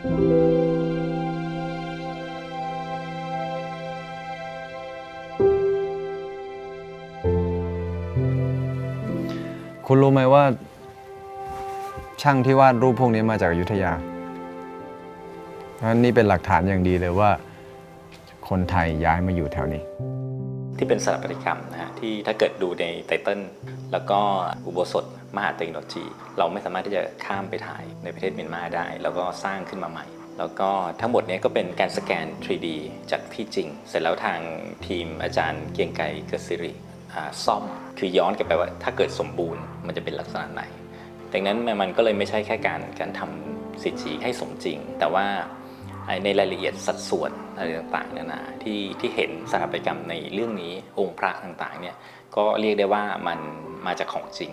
คุณรู้ไหมว่า ช่างที่วาดรูปพวกนี้มาจากอยุธยาเพราะฉะนั้นนี่เป็นหลักฐานอย่างดีเลยว่า คนไทยย้ายมาอยู่แถวนี้ ที่เป็นสถาปัตยกรรมนะฮะที่ถ้าเกิดดูในไตเติลแล้วก็อุโบสถมหาเทคโนโลยี เราไม่สามารถที่จะข้ามไปถ่ายในประเทศเมียนมาได้ แล้วก็สร้างขึ้นมาใหม่ แล้วก็ทั้งหมดนี้ก็เป็นการสแกน 3D จากที่จริง เสร็จแล้วทางทีมอาจารย์เกียงไกรเกิดสิริซ่อมคือย้อนกลับไปว่าถ้าเกิดสมบูรณ์มันจะเป็นลักษณะไหนดังนั้นมันก็เลยไม่ใช่แค่การการทำสีจีให้สมจริง แต่ว่า ในรายละเอียดสัดส่วนอะไรต่างๆนานาที่ที่เห็นสถาปัตยกรรมในเรื่องนี้องค์พระต่างๆเนี่ยก็เรียกได้ว่ามันมาจากของจริง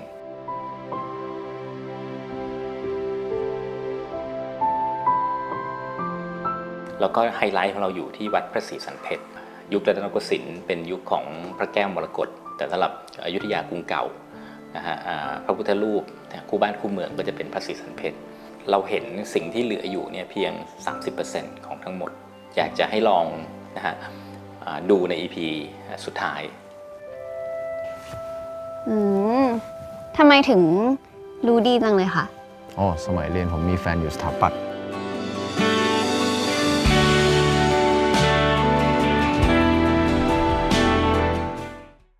แล้วก็ไฮไลท์ของเราอยู่ที่วัดพระศรีสันเพชรยุครัตนโกสินทร์เป็นยุคของพระแก้วมรกตแต่สำหรับอยุธยากรุงเก่านะฮะพระพุทธรูปคู่บ้านคู่เมืองก็จะเป็นพระศรีสันเพชร เราเห็นสิ่งที่เหลืออยู่เนี่ยเพียง 30%ของทั้งหมด อยากจะให้ลองนะฮะอ่าดูใน EP สุดท้าย อืมทำไมถึงรู้ดีจังเลยค่ะอ๋อสมัยเรียนผมมีแฟนอยู่สถาปัตย์